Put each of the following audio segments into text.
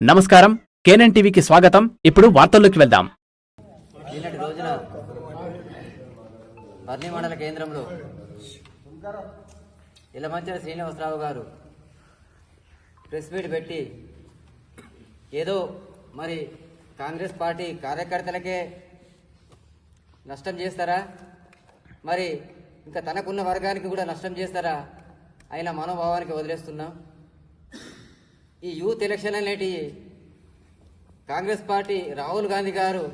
నమస్కారం. కేనన్ టీవీకి స్వాగతం. ఇప్పుడు వార్తల్లోకి వెళ్దాం. నిన్నటి రోజున బర్నీ మండల కేంద్రంలో ఇలమంచల శ్రీనివాసరావు గారు ప్రెస్ మీట్ పెట్టి ఏదో మరి కాంగ్రెస్ పార్టీ కార్యకర్తలకే నష్టం చేస్తారా? మరి ఇంకా తనకున్న వర్గానికి కూడా నష్టం చేస్తారా? ఆయన మనోభావానికి వదిలేస్తున్నాం. ఈ యూత్ ఎలక్షన్ అనేటివి కాంగ్రెస్ పార్టీ రాహుల్ గాంధీ గారు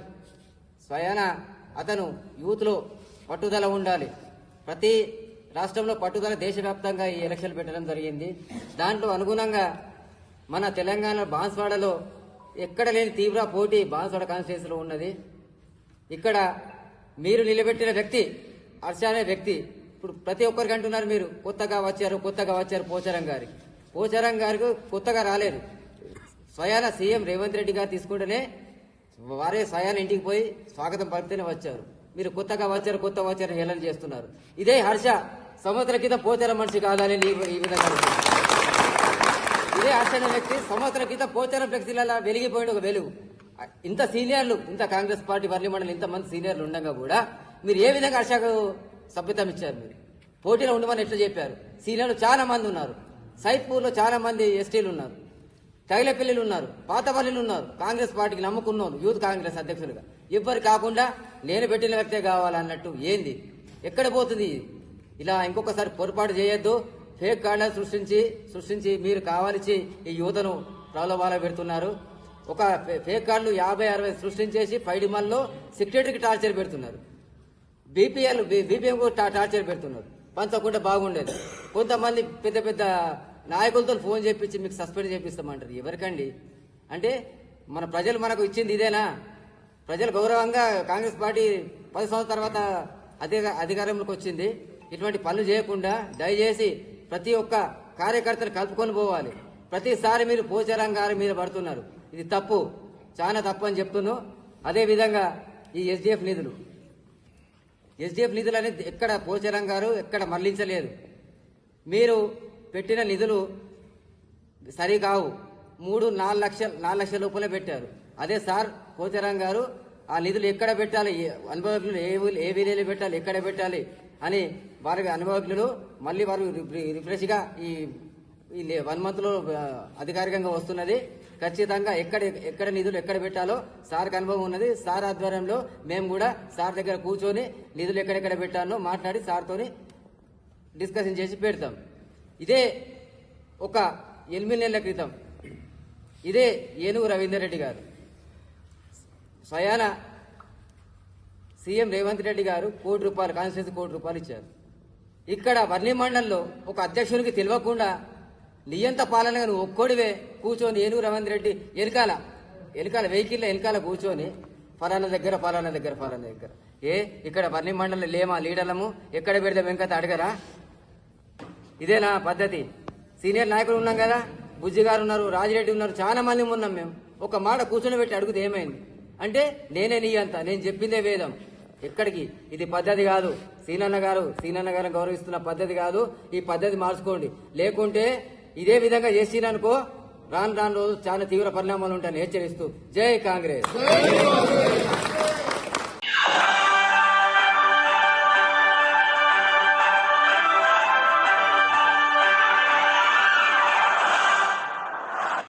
స్వయాన అతను యూత్లో పట్టుదల ఉండాలి. ప్రతి రాష్ట్రంలో పట్టుదల దేశవ్యాప్తంగా ఈ ఎలక్షన్లు పెట్టడం జరిగింది. దాంట్లో అనుగుణంగా మన తెలంగాణ బాన్స్వాడలో ఎక్కడ లేని తీవ్ర పోటీ బాన్స్వాడ కాన్స్టిట్యూన్సీలో ఉన్నది. ఇక్కడ మీరు నిలబెట్టిన వ్యక్తి హర్ష అనే వ్యక్తి ఇప్పుడు ప్రతి ఒక్కరికి అంటున్నారు మీరు కొత్తగా వచ్చారు కొత్తగా వచ్చారు పోచారం గారికి పోచారం గారికి కొత్తగా రాలేదు. స్వయాన సీఎం రేవంత్ రెడ్డి గారు తీసుకుంటేనే వారే స్వయాన ఇంటికి పోయి స్వాగతం పలికితేనే వచ్చారు. మీరు కొత్తగా వచ్చారు కొత్త వచ్చారు హేళన చేస్తున్నారు. ఇదే హర్ష సంవత్సరం క్రితం పోచారం మనిషి కాదని ఈ- విధంగా ఇదే హర్ష అనే వ్యక్తి సంవత్సరం క్రితం పోచారం ఫ్లెక్సీలలో వెలిగిపోయిన ఒక వెలుగు. ఇంత సీనియర్లు ఇంత కాంగ్రెస్ పార్టీ వర్లి మండలి ఇంతమంది సీనియర్లు ఉండగా కూడా మీరు ఏ విధంగా హర్షకు సభ్యతం ఇచ్చారు మీరు? పోటీలో ఉండమని ఎట్లా చెప్పారు? సీనియర్లు చాలా మంది ఉన్నారు. సైద్పూర్లో చాలా మంది ఎస్టీలు ఉన్నారు. తగిలపల్లిలు ఉన్నారు. పాతపల్లిలు ఉన్నారు. కాంగ్రెస్ పార్టీకి నమ్ముకున్నారు యూత్ కాంగ్రెస్ అధ్యక్షులుగా. ఎవ్వరు కాకుండా నేను పెట్టిన వ్యక్తే కావాలన్నట్టు ఏంది? ఎక్కడ పోతుంది? ఇలా ఇంకొకసారి పొరపాటు చేయొద్దు. ఫేక్ కార్డులు సృష్టించి సృష్టించి మీరు కావాల్సి ఈ యువతను ప్రలోభాల పెడుతున్నారు. ఒక ఫేక్ కార్డులు యాభై అరవై సృష్టించేసి పైడిమల్లో సెక్రటరీకి టార్చర్ పెడుతున్నారు. బీపీఎల్ బీపీఎం టార్చర్ పెడుతున్నారు. పంచకుంటే బాగుండేది. కొంతమంది పెద్ద పెద్ద నాయకులతో ఫోన్ చేపించి మీకు సస్పెండ్ చేపిస్తామంటారు. ఎవరికండి? అంటే మన ప్రజలు మనకు ఇచ్చింది ఇదేనా? ప్రజలు గౌరవంగా కాంగ్రెస్ పార్టీ పది సంవత్సరాల తర్వాత అధిక అధికారంలోకి వచ్చింది. ఇటువంటి పనులు చేయకుండా దయచేసి ప్రతి ఒక్క కార్యకర్తను కలుపుకొని పోవాలి. ప్రతిసారి మీరు పోచారం మీద పడుతున్నారు. ఇది తప్పు. చాలా తప్పు అని చెప్తున్నాను అదేవిధంగా ఈ ఎస్డిఎఫ్ నిధులు. ఎస్డిఎఫ్ నిధులు అనేది ఎక్కడ పోచారం గారు ఎక్కడ మరలించలేదు మీరు పెట్టిన నిధులు సరికావు మూడు నాలుగు లక్షల నాలుగు లక్షల లోపలే పెట్టారు. అదే సార్ పోచారం గారు ఆ నిధులు ఎక్కడ పెట్టాలి? ఏ- అనుభవజ్ఞులు ఏ ఏ విలేలు పెట్టాలి? ఎక్కడ పెట్టాలి? అని వారి అనుభవజ్ఞులు మళ్ళీ వారు రిఫ్రెష్గా ఈ ఈ వన్ మంత్లో అధికారికంగా వస్తున్నది. ఖచ్చితంగా ఎక్కడ ఎక్కడ నిధులు ఎక్కడ పెట్టాలో సార్కి అనుభవం ఉన్నది. సార్ ఆధ్వర్యంలో మేము కూడా సార్ దగ్గర కూర్చొని నిధులు ఎక్కడెక్కడ పెట్టాలో మాట్లాడి సార్తోని డిస్కషన్ చేసి పెడతాం. ఇదే ఒక ఎనిమిది నెలల క్రితం ఇదే ఏనుగు రవీందర్ రెడ్డి గారు. స్వయాన సీఎం రేవంత్ రెడ్డి గారు కోటి రూపాయలు కాన్స్టిట్యూన్సీ కోటి రూపాయలు ఇచ్చారు. ఇక్కడ వర్ణి మండలంలో ఒక అధ్యక్షునికి తెలియకుండా నియంత పాలనగా నువ్వు ఒక్కోడివే కూర్చొని ఏనుగు రవీంద్ర రెడ్డి వెనకాల వెనకాల వెహికల్లో వెనకాల కూర్చొని ఫలానా దగ్గర ఫలానా దగ్గర ఫలానా దగ్గర. ఏ ఇక్కడ పర్ణి మండలం లేమా లీడర్లము ఎక్కడ పెడితే వెంకట అడగరా? ఇదేనా పద్ధతి? సీనియర్ నాయకులు ఉన్నాం కదా బుజ్జి గారు ఉన్నారు రాజిరెడ్డి ఉన్నారు చాలా మంది ఉన్నాం మేము. ఒక మాట కూర్చొని పెట్టి అడుగుతే ఏమైంది? అంటే నేనే నీ అంత నేను చెప్పిందే వేదం. ఎక్కడికి? ఇది పద్ధతి కాదు. సీనన్న గారు సీనన్న గారు గౌరవిస్తున్న పద్ధతి కాదు. ఈ పద్ధతి మార్చుకోండి. లేకుంటే ఇదే విధంగా చేసిరనుకో రాను రాను రోజు చాలా తీవ్ర పరిణామాలు ఉంటాయని హెచ్చరిస్తూ జై కాంగ్రెస్.